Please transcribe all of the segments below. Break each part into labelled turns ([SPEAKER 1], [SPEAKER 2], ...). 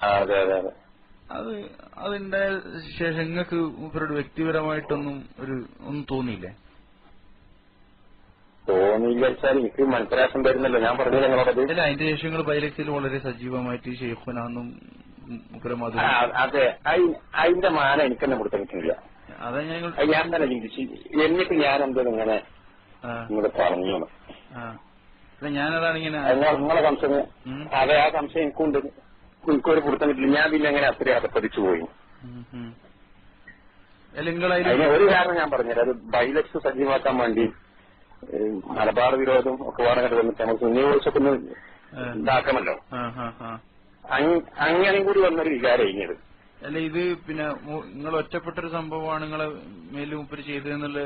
[SPEAKER 1] അതെ അതെ അതെ.
[SPEAKER 2] അത് അതിന്റെ ശേഷം നിങ്ങൾക്ക് ഇവരോട് വ്യക്തിപരമായിട്ടൊന്നും ഒരു ഒന്നും തോന്നിയില്ലേ?
[SPEAKER 1] തോന്നിയില്ല വെച്ചാൽ എനിക്ക് മനസ്സിലാക്കാൻ വരുന്നല്ലോ ഞാൻ പറഞ്ഞത് നിങ്ങളോടത്
[SPEAKER 2] അല്ല അതിന്റെ ശേഷം നിങ്ങൾ ബൈലക്സിൽ വളരെ സജീവമായിട്ട് ഷെയ്ഖുനാന്നും അത്
[SPEAKER 1] അതെ. അയി- അതിന്റെ മാന എനിക്കെന്നെ കൊടുത്ത കിട്ടുന്നില്ല
[SPEAKER 2] അതാ ഞങ്ങൾ
[SPEAKER 1] ഞാൻ തന്നെ ചിന്തിച്ചു എന്നിട്ട് ഞാൻ എന്തോ ഇങ്ങനെ പറഞ്ഞു.
[SPEAKER 2] ഞാനതാണ് ഇങ്ങനെ
[SPEAKER 1] നിങ്ങളെ സംശയം അതെ ആ സംശയം എനിക്കുണ്ട്. എനിക്കൊരു കൊടുത്തം കിട്ടില്ല ഞാൻ പിന്നെ അങ്ങനെ അത്രയും അതപ്പതിച്ചു പോയി. അതിന് ഒരു കാരണം ഞാൻ പറഞ്ഞത് അത് ബൈലക്സ് സജീവമാക്കാൻ വേണ്ടി മലബാർ വിരോധം ഒക്കെ വേണമെങ്കിൽ വന്നിട്ട് നമ്മൾ സുന്നി കുറിച്ചൊക്കെ ഒന്ന് ഇതാക്കണമല്ലോ.
[SPEAKER 2] ആ ആ ആ
[SPEAKER 1] അങ്ങനെ കൂടി വന്നൊരു വികാരം കഴിഞ്ഞത്
[SPEAKER 2] അല്ല ഇത് പിന്നെ നിങ്ങൾ ഒറ്റപ്പെട്ടൊരു സംഭവമാണ് നിങ്ങളെ മേലിൽ മുപ്പര് ചെയ്തതെന്നുള്ള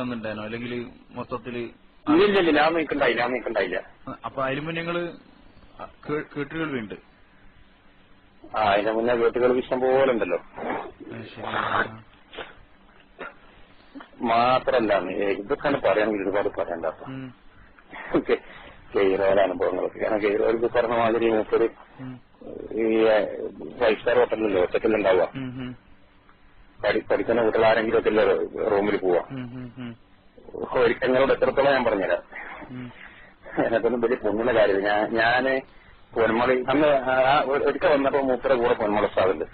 [SPEAKER 2] വന്നിട്ടുണ്ടായിരുന്നോ അല്ലെങ്കിൽ മൊത്തത്തിൽ
[SPEAKER 1] ഇല്ല ഇല്ല നിൽക്കണ്ടായില്ല ഞാൻ നിൽക്കണ്ടായില്ല
[SPEAKER 2] അപ്പൊ അതിന് മുന്നേ നിങ്ങൾ കേട്ടുകേൾവിയുണ്ട്.
[SPEAKER 1] ആ മുന്നേ വീട്ടുകൾ ഇഷ്ടം പോലെ ഉണ്ടല്ലോ. മാത്രല്ല ഇതൊക്കെയാണ് പറയാൻ ഒരുപാട് പറയണ്ട.
[SPEAKER 2] ഓക്കെ.
[SPEAKER 1] കെയ്റോല അനുഭവങ്ങളൊക്കെ. കാരണം കെയ്റോൽ പറഞ്ഞ മാതിരി മൂപ്പര് ഈ ഫൈവ് സ്റ്റാർ ഹോട്ടലിലല്ലോ ഒറ്റക്കല്ലുണ്ടാവുക പഠിക്കുന്ന കുട്ടികൾ ആരെങ്കിലും ഒക്കെ റൂമിൽ പോവാ.
[SPEAKER 2] ഒരുക്കങ്ങളോട്
[SPEAKER 1] ഒരിക്കൽ നിങ്ങളോട് എത്രത്തോളം ഞാൻ പറഞ്ഞുതരാം?
[SPEAKER 2] എന്നെ
[SPEAKER 1] തന്നെ വലിയ പൊങ്ങുന്ന കാര്യമില്ല. ഞാൻ ഞാൻ പൊന്മളി അന്ന് ഒരിക്കൽ വന്നപ്പോ മൂപ്പര കൂടെ പൊന്മുള സ്ഥാപനണ്ട്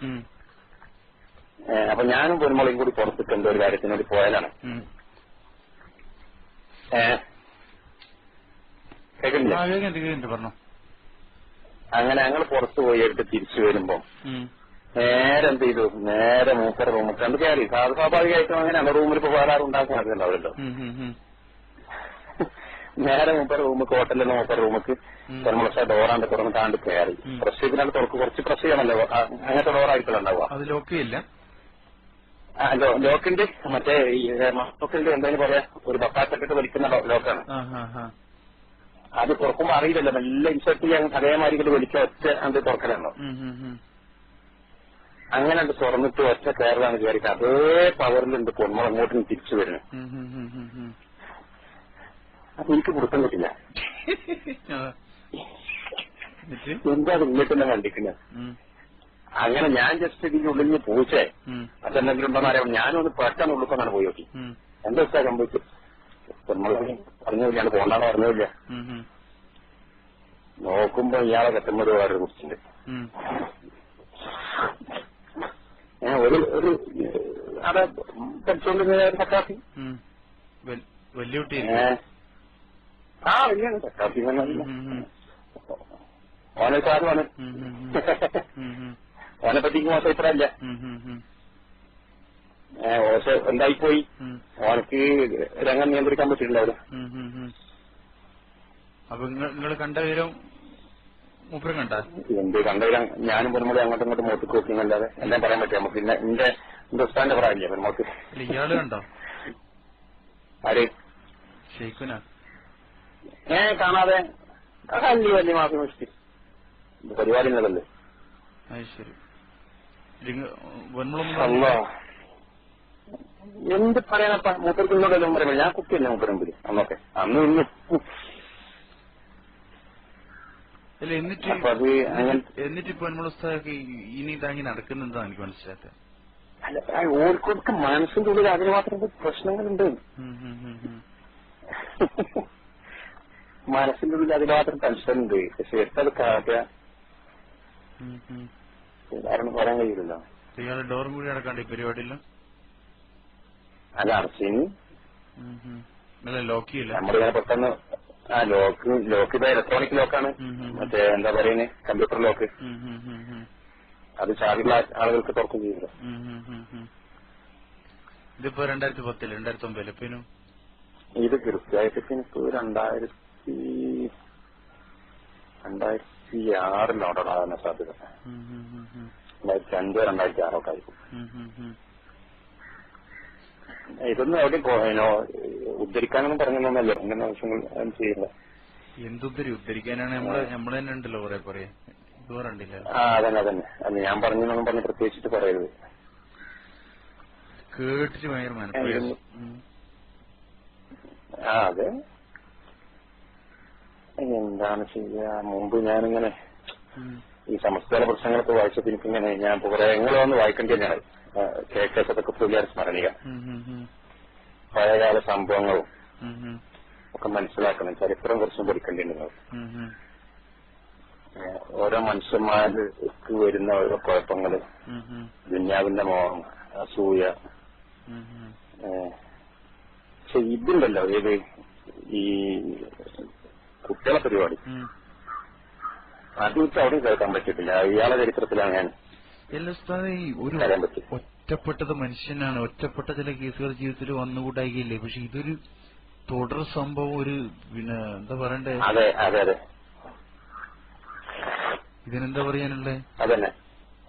[SPEAKER 1] അപ്പൊ ഞാനും പൊന്മുളയും കൂടി പുറത്തിട്ടുണ്ട് ഒരു കാര്യത്തിന് വേണ്ടി പോയാലാണ് കേൾക്കുന്നില്ല? അങ്ങനെ ഞങ്ങൾ പുറത്തു പോയി എടുത്ത് തിരിച്ചു വരുമ്പോ നേരെ എന്ത് ചെയ്തു? നേരെ മൂപ്പര റൂമിൽ കണ്ട് കയറി സ്വാഭാവികമായിട്ടും അങ്ങനെയാണ്. റൂമിൽ ഇപ്പൊ വേറെ ആരും ഉണ്ടാക്കാൻ
[SPEAKER 2] ഉം.
[SPEAKER 1] നേരെ മുമ്പ് റൂമ് ഹോട്ടലിലെ മുമ്പ് റൂമിക്ക്
[SPEAKER 2] ഉം.
[SPEAKER 1] ഡോറാണ്ട് തുറന്ന് താണ്ട് കയറി. പ്രസ് ചെയ്തിനാണ് തുറക്ക് കുറച്ച് പ്രസ് ചെയ്യണമല്ലോ ആ, അങ്ങനത്തെ ഡോറായിരിക്കും ഉണ്ടാവുക.
[SPEAKER 2] അത് ലോക്ക് ചെയ്യില്ല?
[SPEAKER 1] ലോ- ലോക്കിന്റെ മറ്റേ ഈ ലോക്കിന്റെ എന്തായാലും പറയാ. ഒരു ബക്കാറ്റൊക്കെ വലിക്കുന്ന ലോക്കാണ് അത് തുറക്കുമ്പോ അറിയില്ലല്ലോ. നല്ല ഇൻസെർട്ട് ചെയ്യാൻ അതേമാതിരി ഇങ്ങോട്ട് വലിച്ച ഒറ്റ അത് തുറക്കലാണോ. അങ്ങനെ അത് തുറന്നിട്ട് ഒറ്റ കയറിലാണ് കയറിയിട്ട് അതേ പവറിലുണ്ട് ഉണ്ട് അങ്ങോട്ടും തിരിച്ചു വരുന്നത്. അപ്പൊ എനിക്ക് കൊടുക്കാൻ പറ്റില്ല. എന്താ ഉള്ളിട്ട് ഇങ്ങനെ തന്നെ കണ്ടിക്കുന്നത് അങ്ങനെ ഞാൻ ജസ്റ്റ് ഇതിന്റെ ഉള്ളിൽ നിന്ന് പോയിച്ചേ അതെന്തെങ്കിലും ഉണ്ടോന്ന് അറിയാം ഞാനൊന്ന് പെട്ടെന്ന് ഉള്ളിക്കൊന്നാണ് പോയി നോക്കി. എന്താ സ്ഥലം സംഭവിച്ചു പറഞ്ഞില്ല ഞാൻ പോണ്ടാന്ന് പറഞ്ഞില്ല നോക്കുമ്പോ ഇയാളെ കെട്ടുമ്പോൾ
[SPEAKER 2] വേറെ
[SPEAKER 1] ഏ, ഒരു ഒരു അവിടെ പഠിച്ചോണ്ടിരുന്ന
[SPEAKER 2] ഉം. വലിയ കുട്ടി
[SPEAKER 1] ആ. ഓനെ. ഓനെ മോശം. ഓശ എന്തായിപ്പോയി? ഓനക്ക് രംഗം നിയന്ത്രിക്കാൻ പറ്റിയിട്ടുണ്ടാവില്ല.
[SPEAKER 2] അപ്പൊ നിങ്ങൾ കണ്ട വിവരം മൂപ്പരും കണ്ട?
[SPEAKER 1] എന്ത് കണ്ടവരും ഞാനും പെരുമ്പോൾ അങ്ങോട്ടും ഇങ്ങോട്ടും മോട്ടിക്ക് നോക്കിയെന്നല്ലാതെ എല്ലാം പറയാൻ പറ്റും നമുക്ക് പിന്നെ എന്റെ ഹിന്ദുസ്ഥാന്റെ പ്രായമില്ല
[SPEAKER 2] ഇയാൾ കണ്ടോ?
[SPEAKER 1] ആര്?
[SPEAKER 2] ഷെയ്ഖുന.
[SPEAKER 1] ഏ കാണാതെ വലിയ വല്യ മാസം വെച്ചിട്ട്. പരിപാടി
[SPEAKER 2] ശരി വന്മുളം
[SPEAKER 1] എന്ത് പറയാനപ്പ മൂപ്പർക്ക് ഇന്നോടെല്ലാം പറയുമ്പോൾ ഞാൻ കുട്ടിയല്ലേ മൂപ്പര് മുമ്പിൽ അന്നൊക്കെ. അന്ന് ഇന്ന്.
[SPEAKER 2] അല്ല എന്നിട്ട് എന്നിട്ട് ഇപ്പൊ വന്മുള ഉസ്താദൊക്കെ ഇനി താങ്ങി എനിക്ക്
[SPEAKER 1] അല്ല ഓർക്കൊക്കെ മനസ്സിന്റെ ഉള്ളിൽ അതിന് മാത്രം പ്രശ്നങ്ങളുണ്ട്. മനസ്സിന്റെ ഉള്ളിൽ അതിന് മാത്രം ടെൻഷൻ ഉണ്ട്. പക്ഷെ എത്തത് കാട്ടുക. കാരണം പറയാൻ കഴിയില്ലല്ലോ.
[SPEAKER 2] ഡോർ ഇയാൾ ഡോറും കൂടി അടക്കാണ്ട് ഈ പരിപാടിയില്ല
[SPEAKER 1] അല്ല
[SPEAKER 2] അടച്ചിനി ലോക്ക് ചെയ്യില്ല?
[SPEAKER 1] നമ്മളിങ്ങനെ പെട്ടെന്ന് ആ ലോക്ക് ലോക്ക് ഇത് ഇലക്ട്രോണിക് ലോക്കാണ്. മറ്റേ എന്താ പറയുന്നത് കമ്പ്യൂട്ടർ ലോക്ക്. അത് ചാർജുള്ള ആളുകൾക്ക് തുറക്കും ചെയ്യില്ല.
[SPEAKER 2] ഇതിപ്പോ രണ്ടായിരത്തി പത്തിൽ രണ്ടായിരത്തി ഒമ്പതിൽ പിന്നെ
[SPEAKER 1] ഇത് കൃത്യമായിട്ട് ഇപ്പൊ രണ്ടായിരത്തി രണ്ടായിരത്തി രണ്ടായിരത്തി സാധ്യത.
[SPEAKER 2] ഉം, ഉം, ഉം, ഉം.
[SPEAKER 1] രണ്ടായിരത്തി അഞ്ചോ രണ്ടായിരത്തി ആറൊക്കെ ആയിരിക്കും.
[SPEAKER 2] ഉം, ഉം, ഉം.
[SPEAKER 1] ഇതൊന്നും എവിടെയും ഉദ്ധരിക്കാനൊന്നും പറഞ്ഞല്ലോ ഇങ്ങനെ ആവശ്യങ്ങൾ ചെയ്യില്ല.
[SPEAKER 2] എന്തുദ്ധരി ഉദ്ധരിക്കാനാണ് നമ്മൾ നമ്മൾ തന്നെ ഉണ്ടല്ലോ കുറെ പറയാ ഇത് പറയണ്ടില്ല
[SPEAKER 1] ആ അതന്നെ അതന്നെ. അത് ഞാൻ പറഞ്ഞെന്നൊന്നും പറഞ്ഞ് പ്രത്യേകിച്ചിട്ട് പറയരുത്.
[SPEAKER 2] കേട്ടിട്ട് ഭയങ്കര മനപ്രയാസം
[SPEAKER 1] ആ അതെ എന്താണ് ചെയ്യാ മുമ്പ് ഞാനിങ്ങനെ
[SPEAKER 2] ഇങ്ങനെ
[SPEAKER 1] ഈ സംസ്ഥാന പ്രശ്നങ്ങളൊക്കെ വായിച്ചപ്പോ എനിക്കിങ്ങനെ ഞാൻ പുകരങ്ങളെ വന്ന് വായിക്കേണ്ടി തന്നെയാണ് ആ, കെ കെ സതൊക്കെ പുള്ളിയാർ സ്മരണിക. പഴയകാല സംഭവങ്ങളും. ഒക്കെ മനസ്സിലാക്കണം ചരിത്രം കുറച്ചും. ഏഹ് ഓരോ മനുഷ്യന്മാർക്ക് വരുന്ന ഓരോ
[SPEAKER 2] കുഴപ്പങ്ങൾ.
[SPEAKER 1] ദുന്യാവിന്റെ മോഹം അസൂയ പക്ഷെ ഇതുണ്ടല്ലോ ഏത് ഈ കുട്ടികളെ പരിപാടി. അത് അവിടെ കേൾക്കാൻ പറ്റിയിട്ടില്ല. ഇയാളെ ചരിത്രത്തിലാണ് ഞാൻ
[SPEAKER 2] എല്ലാ ഉസ്താദേ ഒരു ഒറ്റപ്പെട്ടത് മനുഷ്യനാണ്. ഒറ്റപ്പെട്ട ചില കേസുകൾ ജീവിതത്തിൽ വന്നുകൂടായില്ലേ പക്ഷെ ഇതൊരു തുടർ സംഭവം ഒരു പിന്നെ എന്താ പറയണ്ടേ?
[SPEAKER 1] അതെ അതെ അതെ.
[SPEAKER 2] ഇതിനെന്താ പറയാനുള്ളേ?
[SPEAKER 1] അതന്നെ.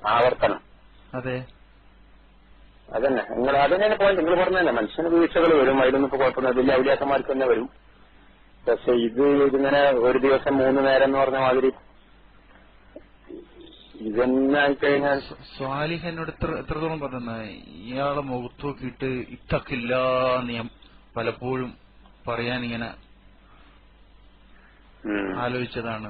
[SPEAKER 1] ആവർത്തനം.
[SPEAKER 2] അതെ.
[SPEAKER 1] അതന്നെ. നിങ്ങൾ അതന്നെ പോയിന്റ് നിങ്ങൾ പറഞ്ഞതന്നെ മനുഷ്യന് വീഴ്ചകൾ വരും അതിലൊന്നും ഇപ്പൊ കുഴപ്പമൊന്നും വലിയ ഔലിയാക്കന്മാർക്ക് തന്നെ വരും. പക്ഷെ ഇത് ഇതിങ്ങനെ ഒരു ദിവസം മൂന്ന് നേരം എന്ന് പറഞ്ഞ മാതിരി ഇതെന്നെ ആയിക്കഴിഞ്ഞാൽ
[SPEAKER 2] സ്വ- എത്ര എത്രത്തോളം പറഞ്ഞ ഇയാളെ മുഖത്ത് നോക്കിയിട്ട് ഇത്തക്കില്ല എന്ന് ഞാൻ പലപ്പോഴും പറയാൻ ഇങ്ങനെ. ആലോചിച്ചതാണ്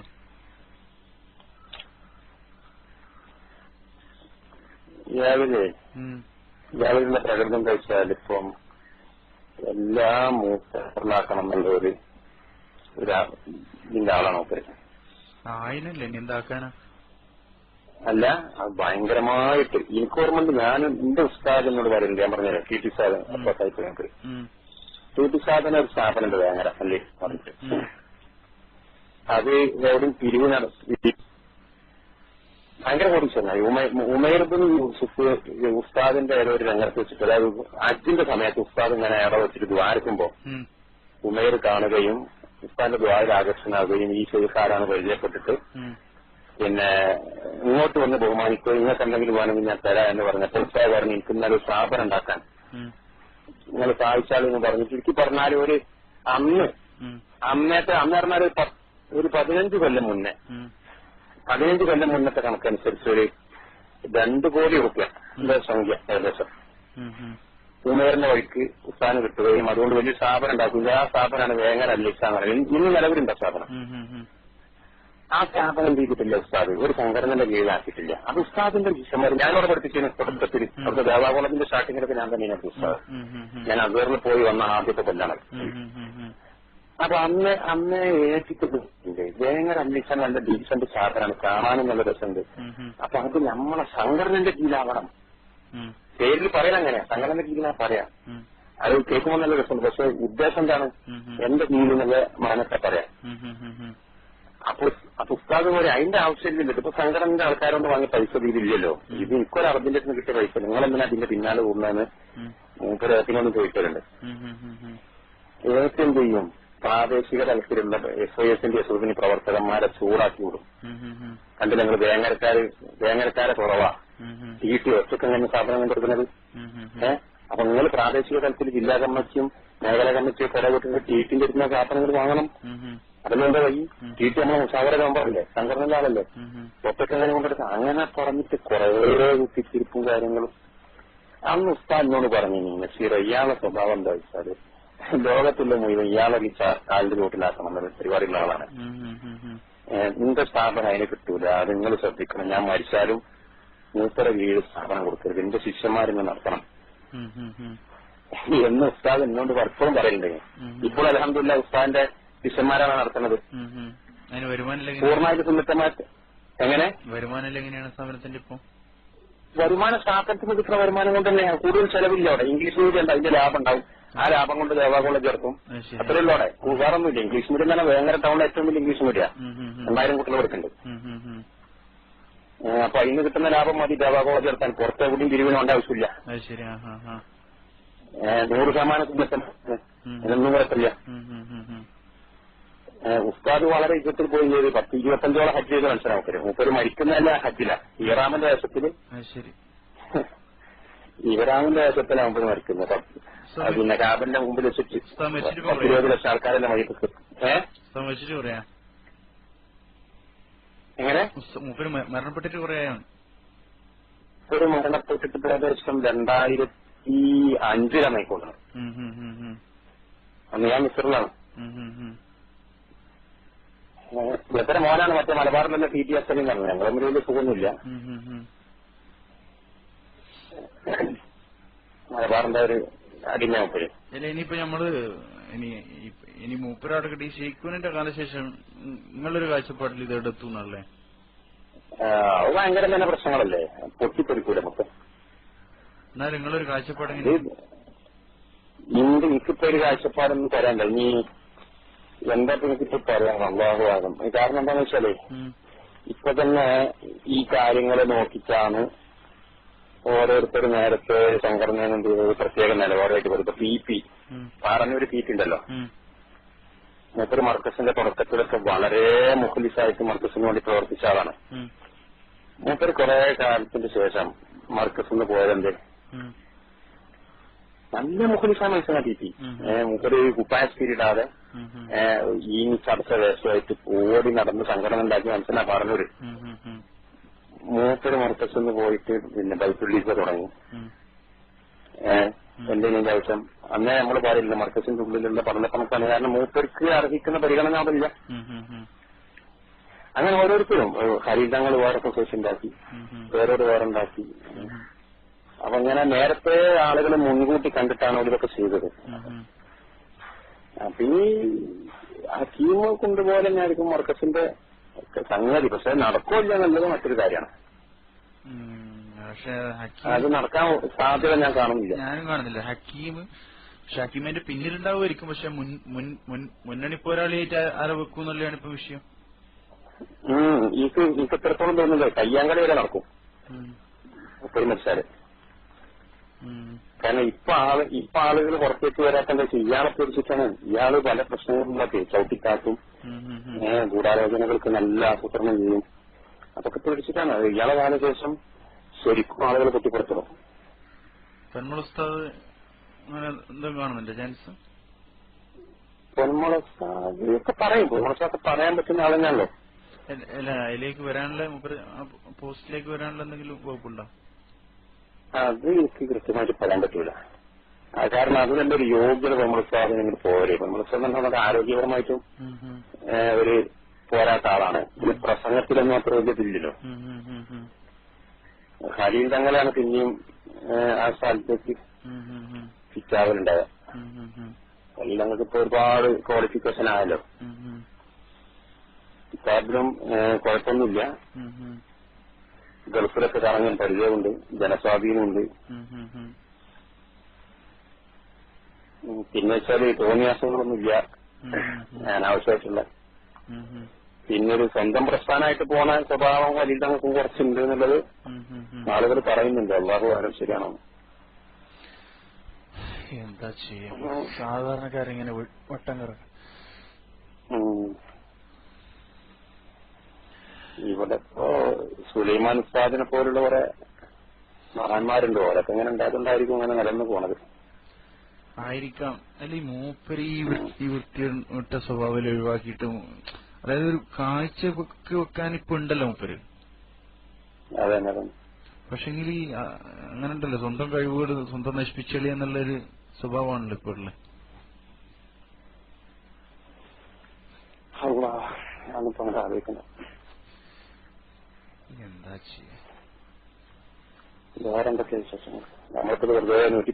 [SPEAKER 1] ഇയാളിലെ. ഇയാളുടെ പ്രകൃതം കഴിച്ചാൽ ഇപ്പം എല്ലാം മൂത്തലാക്കണം എന്നുള്ള ഒരു ഇതിന്റെ ആളാണ് മൂപ്പര്.
[SPEAKER 2] ആയിനല്ലേ? എന്താക്കാനാ?
[SPEAKER 1] അല്ല അത് ഭയങ്കരമായിട്ട്. എനിക്ക് ഓർമ്മയുണ്ട് ഞാൻ എന്റെ ഉസ്താദ് എന്നോട് പറയുന്നുണ്ട്. ഞാൻ പറഞ്ഞത് ടി ടി സാധനം അപ്പൊ ടൈപ്പ് ഞങ്ങൾക്ക്. ടി ടി സാധന ഒരു സ്ഥാപനമുണ്ട് വേങ്ങര അല്ലേ? പറഞ്ഞിട്ട്. അത് എവിടെയും പിരിവ് നടത്തി ഭയങ്കര കോടീശ്വരനായി ഉമേർബിൻ യൂസുഫ് ഉസ്താദിന്റെ ഏതോ ഒരു രംഗത്ത് വെച്ചിട്ട് അതായത് അജിന്റെ സമയത്ത് ഉസ്താദ് ഇങ്ങനെ ഇട വെച്ചിട്ട് ദ്വാരക്കുമ്പോ. ഉമേർ കാണുകയും ഉസ്താദിന്റെ ദ്വാരം ആകർഷണമാകുകയും ഈ ചെറുക്കാരാണ് പരിചയപ്പെട്ടിട്ട്. പിന്നെ ഇങ്ങോട്ട് വന്ന് ബഹുമാനിക്കുക ഇങ്ങനത്തെ എന്തെങ്കിലും വേണമെങ്കിൽ ഞാൻ തരാം എന്ന് പറഞ്ഞപ്പോൾ ഉസ്താദ് പറഞ്ഞു എനിക്ക് ഇന്നലെ സ്ഥാപനം ഉണ്ടാക്കാൻ. നിങ്ങൾ സഹായിച്ചാലെന്ന് പറഞ്ഞു ചുരുക്കി പറഞ്ഞാൽ ഒരു അന്ന്. അന്നത്തെ അന്ന് പറഞ്ഞാൽ ഒരു ഒരു പതിനഞ്ച് കൊല്ലം മുന്നേ. പതിനഞ്ച് കൊല്ലം മുന്നത്തെ കണക്കനുസരിച്ച് ഒരു രണ്ട് കോടി റുപ്യ സംഖ്യ ഏകദേശം ഉമേറിന്റെ വഴിക്ക് ഉസ്താന് കിട്ടുകയും അതുകൊണ്ട് വലിയ സ്ഥാപനം ഉണ്ടാക്കില്ല. ആ സ്ഥാപനമാണ് വേങ്ങര അല്ലിസ്ഥാൻ ഇന്ന് നിലവിലുണ്ട് ആ സ്ഥാപനം. ആ സ്ഥാപനം ചെയ്തിട്ടില്ല ഉസ്താദ്? ഒരു സംഘടനയുടെ കീഴിലാക്കിയിട്ടില്ല. അത് ഉസ്താദിന്റെ വിഷമം. ഞാനവിടെ പഠിപ്പിച്ചിരുന്നു തുടക്കത്തിൽ അവിടുത്തെ ദേവാ കോളേജിന്റെ സ്റ്റാർട്ടിങ്ങിലൊക്കെ ഞാൻ തന്നെയാണ് ഉസ്താദ്. ഞാൻ അസേറിൽ പോയി വന്ന ആദ്യത്തെ കൊല്ലാണ്. അപ്പൊ അന്ന് അന്ന് ഏറ്റിട്ടുണ്ട്? വേങ്ങര അന്വേഷണം നല്ല ഡീസന്റ് സ്ഥാപനമാണ് കാണാനും നല്ല രസമുണ്ട്. അപ്പൊ അത് നമ്മളെ സംഘടനന്റെ കീഴിലാവണം. പേരിൽ പറയാൻ അങ്ങനെ സംഘടന കീഴിലാ പറയാം. അത് കേൾക്കുമ്പോൾ നല്ല രസമുണ്ട് പക്ഷെ ഉദ്ദേശം എന്താണ്. എന്റെ കീഴിൽ നല്ല മനസ്സെ പറയാം. അപ്പൊ അപ്പൊ ഉസ്താദ് പോലെ അതിന്റെ ആവശ്യമില്ല ഇപ്പൊ സംഘടനയുടെ ആൾക്കാരോട് വാങ്ങിയ പൈസ തീരില്ലല്ലോ ഇത് എനിക്കൊരു അറബിന്റെ അടുത്ത് കിട്ടിയ പൈസ നിങ്ങൾ എന്തിനാ അതിന്റെ പിന്നാലെ കൂടുന്നതെന്ന്. മൂപ്പര്.
[SPEAKER 2] ഉം. ഉം.
[SPEAKER 1] ഏറ്റും ചെയ്യും പ്രാദേശിക തലത്തിലുള്ള എസ് ഐ എസിന്റെ എസ് എസിന്റെ പ്രവർത്തകന്മാരെ ചൂടാക്കി വിടും. കണ്ടില്ല നിങ്ങൾ വേങ്ങരക്കാര് വേങ്ങരക്കാരെ കുറവാ ടി ഒറ്റയ്ക്ക് എങ്ങനെ സ്ഥാപനം കൊടുക്കുന്നത്. ഏഹ് അപ്പൊ നിങ്ങൾ പ്രാദേശിക തലത്തിൽ ജില്ലാ കമ്മിറ്റിയും മേഖലാ കമ്മിറ്റിയും കുറെ വീട്ടിൽ ടി ടിന്റെ സ്ഥാപനങ്ങൾ വാങ്ങണം. അതിനെന്താ വഴി ടി ടി നമ്മളെ മുഷാവര മെമ്പറല്ലേ സംഘടനയിലെ ആളല്ലേ. ഒറ്റയ്ക്ക് അങ്ങനെ കൊണ്ടെടുക്കാം അങ്ങനെ പറഞ്ഞിട്ട് കുറെ കുത്തിത്തിരിപ്പും കാര്യങ്ങളും. അന്ന് ഉസ്താദിനോട് പറഞ്ഞു നസീർ ഇയാളെ സ്വഭാവം എന്താ വെച്ചാൽ? ലോകത്തുള്ള മുഴുവൻ ഇയാളെ കാലിന്റെ ചോട്ടിലാക്കണം എന്ന പരിപാടിയുള്ള ആളാണ്. നിന്റെ സ്ഥാപനം അതിന് കിട്ടൂല. അത് നിങ്ങൾ ശ്രദ്ധിക്കണം. ഞാൻ മരിച്ചാലും മൂപ്പര കീഴിൽ സ്ഥാപനം കൊടുക്കരുത്. എന്റെ ശിഷ്യന്മാരിന്ന് നടത്തണം. എന്ന് ഉസ്താദ് എന്നോട് പലപ്പോഴും
[SPEAKER 2] പറയുന്നുണ്ട്
[SPEAKER 1] ഇപ്പോൾ അലഹമില്ല ഉസ്താദിന്റെ ശിഷ്യന്മാരാണ് നടത്തുന്നത്. പൂർണമായിട്ട് സുന്നത്തമായിട്ട് എങ്ങനെ?
[SPEAKER 2] വരുമാനം എങ്ങനെയാണ് സ്ഥാപനത്തിന്റെ ഇപ്പൊ?
[SPEAKER 1] വരുമാന സ്ഥാപനത്തിന് കിട്ടുന്ന വരുമാനം കൊണ്ട് തന്നെ കൂടുതൽ ചെലവില്ല അവിടെ. ഇംഗ്ലീഷ് മീഡിയം ഉണ്ട് അതിന്റെ ലാഭം ഉണ്ടാവും. ആ ലാഭം കൊണ്ട് ദേവാ കോളേജ് ഇറക്കും
[SPEAKER 2] അത്രയുള്ള
[SPEAKER 1] അത്രയേ ഉള്ളൂ അവിടെ. വേറൊന്നുമില്ല ഇംഗ്ലീഷ് മീഡിയം തന്നെ വേങ്ങര ടൗണിൽ ഏറ്റവും വലിയ ഇംഗ്ലീഷ് മീഡിയം. രണ്ടായിരം കുട്ടികൾ കൊടുക്കുന്നുണ്ട് അപ്പൊ അതിന് കിട്ടുന്ന ലാഭം മതി ദേവാ കോളേജ് ഇറക്കാൻ പുറത്തെ എവിടെയും തിരിവിനോണ്ട ആവശ്യമില്ല. നൂറ് ശതമാനം. ഇതിനൊന്നും കുഴപ്പമില്ല. ഉസ്താദ് വളരെ യുദ്ധത്തിൽ പോയി ചെയ്ത് പത്ത് ഇരുപത്തഞ്ചോളം ഹജ്ജ് ചെയ്ത് മനസ്സിലാക്കരുത് മൂപ്പര് മരിക്കുന്നതല്ല ഹജ്ജില. ഈറാമിന്റെ
[SPEAKER 2] വേഷത്തിൽ.
[SPEAKER 1] ഇവരാമിന്റെ വേഷത്തിലാണ് മരിക്കുന്നത് അത് പിന്നെ കാബന്റെ മുമ്പിൽ വെച്ചിട്ട് ഇരുപത് ലക്ഷം ആൾക്കാരെല്ലാം മരിക്കും ഏഹ് എങ്ങനെ?
[SPEAKER 2] മൂപ്പര് മരണപ്പെട്ടിട്ട് കുറയാണ്
[SPEAKER 1] ഒരു മരണപ്പെട്ടിട്ട് ഏകദേശം രണ്ടായിരത്തി അഞ്ചിലാണ് അന്ന് ഞാൻ മിസ്റ്ററിലാണ് എത്ര മോനാണ് മറ്റേ മലബാറിൽ തന്നെ ടി ടി അസലും പറഞ്ഞത്. ഞങ്ങൾ തമ്മിൽ വലിയ സുഖമൊന്നുമില്ല. മലബാറിന്റെ ഒരു അടിമ മുപ്പര്
[SPEAKER 2] അല്ല ഇനിയിപ്പോ നമ്മൾ ഇനി ഇനി മൂപ്പരാടെ കിട്ടി ഷെയ്ഖുവിന്റെ കാലശേഷം നിങ്ങളൊരു കാഴ്ചപ്പാടിൽ ഇത് എടുത്തുന്നല്ലേ
[SPEAKER 1] അത് ഭയങ്കര തന്നെ പ്രശ്നങ്ങളല്ലേ? പൊട്ടിത്തെറിക്കൂല മൊത്തം?
[SPEAKER 2] എന്നാൽ നിങ്ങളൊരു കാഴ്ചപ്പാട്
[SPEAKER 1] ഇന്ത് എനിക്കിപ്പോ ഒരു കാഴ്ചപ്പാടൊന്നും തരാൻ നീ എന്താ എനിക്കിപ്പോ പറയാം അള്ളാഹുവാകും കാരണം എന്താന്ന് വെച്ചാലേ ഇപ്പൊ തന്നെ ഈ കാര്യങ്ങളെ നോക്കിച്ചാണ് ഓരോരുത്തർ നേരത്തെ സംഘടന എന്ത് ചെയ്തത് പ്രത്യേക നിലപാടായിട്ട് കൊടുത്ത പി പി പറഞ്ഞൊരു പി പി ഉണ്ടല്ലോ. മൂപ്പര് മർക്കസിന്റെ തുടക്കത്തിലൊക്കെ വളരെ മുഖലിസായിട്ട് മർക്കസിന് വേണ്ടി പ്രവർത്തിച്ച ആളാണ്.
[SPEAKER 2] മൂപ്പർ
[SPEAKER 1] മൂപ്പര് കുറെ കാലത്തിന് ശേഷം മർക്കസ് പോയതെന്ത്?
[SPEAKER 2] ഉം,
[SPEAKER 1] നല്ല മുഖലിസാണ് മനസ്സിലാ പി പി
[SPEAKER 2] ഉം.
[SPEAKER 1] മൂപ്പര് കുപ്പായ സ്പീരിടാതെ ഈ ചർച്ച വേഷമായിട്ട് ഓടി നടന്ന് സംഘടന ഉണ്ടാക്കി മനസ്സിലാ പറഞ്ഞത് മൂപ്പര് മർക്കസ് നിന്ന് പോയിട്ട് പിന്നെ ബൈത്തുള്ളീസ് തുടങ്ങി. ഏഹ് എന്തെങ്കിലും ആവശ്യം അന്നേ നമ്മൾ പറയില്ല മർക്കസിന്റെ ഉള്ളിലുള്ള പഠന കണക്കാണ് കാരണം മൂപ്പർക്ക് അർഹിക്കുന്ന പരിഗണന അതില്ല. അങ്ങനെ ഓരോരുത്തരും ഹരിതങ്ങൾ വേറെ സൊസൈറ്റി ഉണ്ടാക്കി വേറൊരു വേറെ ഉണ്ടാക്കി അപ്പൊ അങ്ങനെ നേരത്തെ ആളുകൾ മുൻകൂട്ടി കണ്ടിട്ടാണ് ഇതൊക്കെ ചെയ്തത്. അപ്പൊ ഈ ഹക്കീം കൊണ്ടുപോലെ തന്നെയായിരിക്കും മർക്കസിന്റെ സംഗതി. പക്ഷെ നടക്കില്ല എന്നുള്ളത് മറ്റൊരു കാര്യമാണ്.
[SPEAKER 2] പക്ഷെ
[SPEAKER 1] അത് നടക്കാൻ സാധ്യത ഞാൻ കാണുന്നില്ല.
[SPEAKER 2] ഞാനും കാണുന്നില്ല. ഹക്കീം പക്ഷെ ഹക്കീമിന്റെ പിന്നിലുണ്ടാവുമായിരിക്കും. പക്ഷെ മുന്നണി പോരാളിയായിട്ട് ആരെ വെക്കും എന്നുള്ളതാണ് ഇപ്പൊ വിഷയം.
[SPEAKER 1] എനിക്ക് എനിക്ക് എത്രത്തോളം തോന്നുന്നത് കയ്യാങ്കളി വരെ നടക്കും. കാരണം ഇപ്പൊ ആൾ ഇപ്പൊ ആളുകൾ പുറത്തേക്ക് വരാത്തത് ഇയാളെ പേടിച്ചിട്ടാണ്. ഇയാൾ പല പ്രശ്നങ്ങളിലൊക്കെ ചവിട്ടിക്കാട്ടും. ഗൂഢാലോചനകൾക്ക് നല്ല ആസൂത്രണം ചെയ്യും. അതൊക്കെ പേടിച്ചിട്ടാണ്. ഇയാളെ കാലശേഷം ശരിക്കും
[SPEAKER 2] ഉസ്താദ് കാണുന്നുണ്ട്? ചാൻസ്
[SPEAKER 1] പൊന്മുളസാദൊക്കെ പറയും. പൊന്മുളസൊക്കെ പറയാൻ പറ്റുന്ന ആളെന്നല്ലേ?
[SPEAKER 2] അല്ല- അതിലേക്ക് വരാനുള്ള പോസ്റ്റിലേക്ക് വരാനുള്ള എന്തെങ്കിലും വകുപ്പുണ്ടോ?
[SPEAKER 1] അത് എനിക്ക് കൃത്യമായിട്ട് പറയാൻ പറ്റൂല. കാരണം അത് തന്നെ ഒരു യോഗ്യത പൊന്മുളസാദിന് ഇങ്ങനെ പോരെ. പൊന്മുളസാദ് എന്ന് പറഞ്ഞാൽ ആരോഗ്യപരമായിട്ടും ഒരു പോരാത്ത ആളാണ്. പ്രസംഗത്തിലൊന്നും അത്ര വലിയതില്ലല്ലോ
[SPEAKER 2] ഉം,
[SPEAKER 1] ഖലീൽ തങ്ങളാണ് പിന്നെയും ആ സ്ഥലത്തേക്ക്
[SPEAKER 2] ഉം,
[SPEAKER 1] ഖലീൽ തങ്ങൾക്ക് ഇപ്പൊ ഒരുപാട് ക്വാളിഫിക്കേഷൻ ആയല്ലോ. ഏഹ്, കുഴപ്പമൊന്നുമില്ല. ഗൾഫിലൊക്കെ കറങ്ങാൻ പരിചയമുണ്ട് ജനസ്വാധീനമുണ്ട് പിന്നെ വെച്ചാൽ തോന്നിയാസങ്ങളൊന്നുമില്ല. അനാവശ്യമായിട്ടുള്ള. പിന്നെ ഒരു സ്വന്തം പ്രസ്ഥാനമായിട്ട് പോണ സ്വഭാവം വലിയ തങ്ങൾക്കും കുറച്ചുണ്ട് എന്നുള്ളത്. ആളുകൾ പറയുന്നുണ്ട് അള്ളാഹു ആരും ശരിയാണോ?
[SPEAKER 2] എന്താ ചെയ്യാ? സാധാരണക്കാരിങ്ങനെ ഇങ്ങനെ വട്ടം കറങ്ങും.
[SPEAKER 1] ഇവിടെ ഇപ്പോ സുലൈമാൻ ഉസ്താദിനെ പോലുള്ള കുറെ മഹാന്മാരുണ്ട്? ഓരൊക്കെ ഇങ്ങനെ ഉണ്ടായതുണ്ടായിരിക്കും അങ്ങനെ നിലനിന്ന് പോണത്.
[SPEAKER 2] ആയിരിക്കാം. അല്ല ഈ മൂപ്പര് ഈ വൃത്തി വിട്ട സ്വഭാവം ഒഴിവാക്കിയിട്ട് അതായത് ഒരു കാഴ്ച വെക്ക് വെക്കാൻ ഇപ്പൊ ഉണ്ടല്ലോ മൂപ്പര്.
[SPEAKER 1] അതെ അതെ
[SPEAKER 2] പക്ഷെങ്കിൽ ഈ അങ്ങനെ ഉണ്ടല്ലോ സ്വന്തം കഴിവുകൾ സ്വന്തം നശിപ്പിച്ചളി എന്നുള്ളൊരു സ്വഭാവമാണല്ലോ ഇപ്പോൾ ഉള്ളത് എന്താ ചെയ്യാ?
[SPEAKER 1] വേറെ എന്തൊക്കെ വിശേഷങ്ങൾ നമ്മൾക്കിത് വെറുതെ നൂറ്റി